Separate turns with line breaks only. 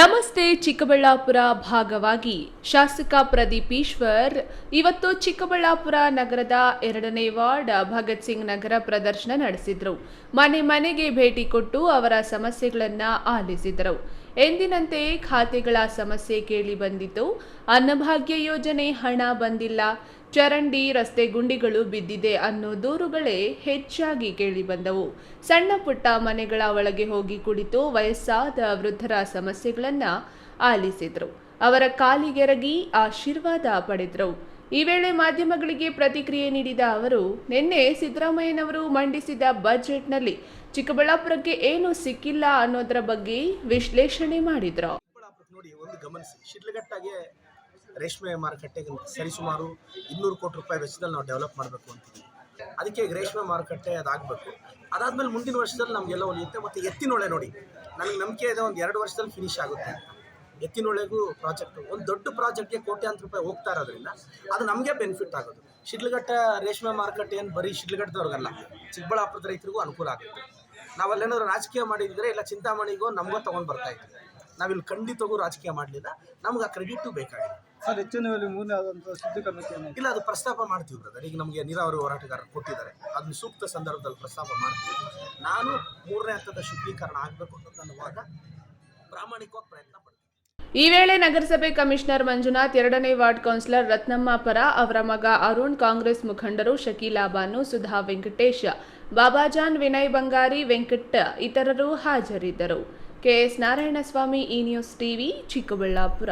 ನಮಸ್ತೆ ಚಿಕ್ಕಬಳ್ಳಾಪುರ ಭಾಗವಾಗಿ. ಶಾಸಕ ಪ್ರದೀಪ್ ಈಶ್ವರ್, ಇವತ್ತು ಚಿಕ್ಕಬಳ್ಳಾಪುರ ನಗರದ ಎರಡನೇ ವಾರ್ಡ್ ಭಗತ್ ಸಿಂಗ್ ನಗರ ಪ್ರದರ್ಶನ ನಡೆಸಿದ್ರು. ಮನೆ ಮನೆಗೆ ಭೇಟಿ ಕೊಟ್ಟು ಅವರ ಸಮಸ್ಯೆಗಳನ್ನ ಆಲಿಸಿದರು. ಎಂದಿನಂತೆ ಖಾತೆಗಳ ಸಮಸ್ಯೆ ಕೇಳಿ ಬಂದಿತ್ತು. ಅನ್ನಭಾಗ್ಯ ಯೋಜನೆ ಹಣ ಬಂದಿಲ್ಲ. ಚರಂಡಿ ರಸ್ತೆ ಗುಂಡಿಗಳು ಬಿದ್ದಿದೆ ಅನ್ನೋ ದೂರುಗಳೇ ಹೆಚ್ಚಾಗಿ ಕೇಳಿಬಂದವು ಸಣ್ಣ ಪುಟ್ಟ ಮನೆಗಳ ಒಳಗೆ ಹೋಗಿ ಕುಳಿತು ವಯಸ್ಸಾದ ವೃದ್ಧರ ಸಮಸ್ಯೆಗಳನ್ನ ಆಲಿಸಿದ್ರು. ಅವರ ಕಾಲಿಗೆರಗಿ ಆಶೀರ್ವಾದ ಪಡೆದರು. ಈ ವೇಳೆ ಮಾಧ್ಯಮಗಳಿಗೆ ಪ್ರತಿಕ್ರಿಯೆ ನೀಡಿದ ಅವರು, ನಿನ್ನೆ ಸಿದ್ದರಾಮಯ್ಯನವರು ಮಂಡಿಸಿದ ಬಜೆಟ್ನಲ್ಲಿ ಚಿಕ್ಕಬಳ್ಳಾಪುರಕ್ಕೆ ಏನು ಸಿಕ್ಕಿಲ್ಲ ಅನ್ನೋದರ ಬಗ್ಗೆ ವಿಶ್ಲೇಷಣೆ ಮಾಡಿದ್ರು.
ರೇಷ್ಮೆ ಮಾರುಕಟ್ಟೆಗೆ ಸರಿಸುಮಾರು ಇನ್ನೂರು ಕೋಟಿ ರೂಪಾಯಿ ವೆಚ್ಚದಲ್ಲಿ ನಾವು ಡೆವಲಪ್ ಮಾಡಬೇಕು ಅಂತೀವಿ ಅದಕ್ಕೆ ರೇಷ್ಮೆ ಮಾರುಕಟ್ಟೆ ಅದಾಗಬೇಕು. ಅದಾದಮೇಲೆ ಮುಂದಿನ ವರ್ಷದಲ್ಲಿ ನಮಗೆಲ್ಲ ಉಳಿಯುತ್ತೆ ಮತ್ತು ಎತ್ತಿನೊಳೆ ನೋಡಿ. ನನಗೆ ನಂಬಿಕೆ ಇದೆ ಒಂದು ಎರಡು ವರ್ಷದಲ್ಲಿ ಫಿನಿಶ್ ಆಗುತ್ತೆ. ಎತ್ತಿನೊಳೆಗೂ ಪ್ರಾಜೆಕ್ಟ್ ಒಂದು ದೊಡ್ಡ ಪ್ರಾಜೆಕ್ಟ್ಗೆ ಕೋಟ್ಯಾಂತರ ರೂಪಾಯಿ ಹೋಗ್ತಾ ಇರೋದ್ರಿಂದ ಅದು ನಮಗೆ ಬೆನಿಫಿಟ್ ಆಗೋದು. ಶಿಡ್ಲಘಟ್ಟ ರೇಷ್ಮೆ ಮಾರುಕಟ್ಟೆ ಏನು ಬರೀ ಶಿಡ್ಲಘಟ್ಟದವ್ರಿಗಲ್ಲ. ಚಿಕ್ಕಬಳ್ಳಾಪುರದ ರೈತರಿಗೂ ಅನುಕೂಲ ಆಗುತ್ತೆ. ನಾವಲ್ಲೇನಾದ್ರು ರಾಜಕೀಯ ಮಾಡಿದ್ರೆ ಇಲ್ಲ ಚಿಂತಾಮಣಿಗೋ ನಮಗೋ ತೊಗೊಂಡು ಬರ್ತಾ ಇದ್ವಿ. ನಾವಿಲ್ಲಿ ಖಂಡಿತಗೂ ರಾಜಕೀಯ ಮಾಡಲಿಲ್ಲ. ನಮ್ಗೆ ಆ ಕ್ರೆಡಿಟು ಬೇಕಾಗಿದೆ.
ಸರ್ ಹೆಚ್ಚಿನವಲ್ಲಿ ಮೂರನೇ ಆದಂತಹ ಸುದ್ದಿ ಕಮಿಟಿಯನ್ನು
ಇಲ್ಲ ಅದು ಪ್ರಸ್ತಾಪ ಮಾಡ್ತೀವಿ ಬ್ರದರ್ ಈಗ ನಮಗೆ ನೀರಾವರಿ ಹೋರಾಟಗಾರರು ಕೊಟ್ಟಿದ್ದಾರೆ. ಅದನ್ನ ಸೂಕ್ತ ಸಂದರ್ಭದಲ್ಲಿ ಪ್ರಸ್ತಾಪ ಮಾಡ್ತೀವಿ. ನಾನು ಮೂರನೇ ಹಂತದ ಶುದ್ಧೀಕರಣ ಆಗಬೇಕು ಅಂತ ನನ್ನ ವಾದ. ಪ್ರಾಮಾಣಿಕವಾಗಿ ಪ್ರಯತ್ನ ಪಡ್ತೀನಿ.
ಈ ವೇಳೆ ನಗರಸಭೆ ಕಮಿಷನರ್ ಮಂಜುನಾಥ್ ಎರಡನೇ ವಾರ್ಡ್ ಕೌನ್ಸಿಲರ್ ರತ್ನಮ್ಮ ಪರ ಅವರ ಮಗ ಅರುಣ್ ಕಾಂಗ್ರೆಸ್ ಮುಖಂಡರು ಶಕೀಲಾ ಬಾನು ಸುಧಾ ವೆಂಕಟೇಶ ಬಾಬಾಜಾನ್ ವಿನಯ್ ಬಂಗಾರಿ ವೆಂಕಟ್ ಇತರರು ಹಾಜರಿದ್ದರು. ಕೆಎಸ್ ನಾರಾಯಣಸ್ವಾಮಿ ಈ ನ್ಯೂಸ್ ಟಿವಿ ಚಿಕ್ಕಬಳ್ಳಾಪುರ.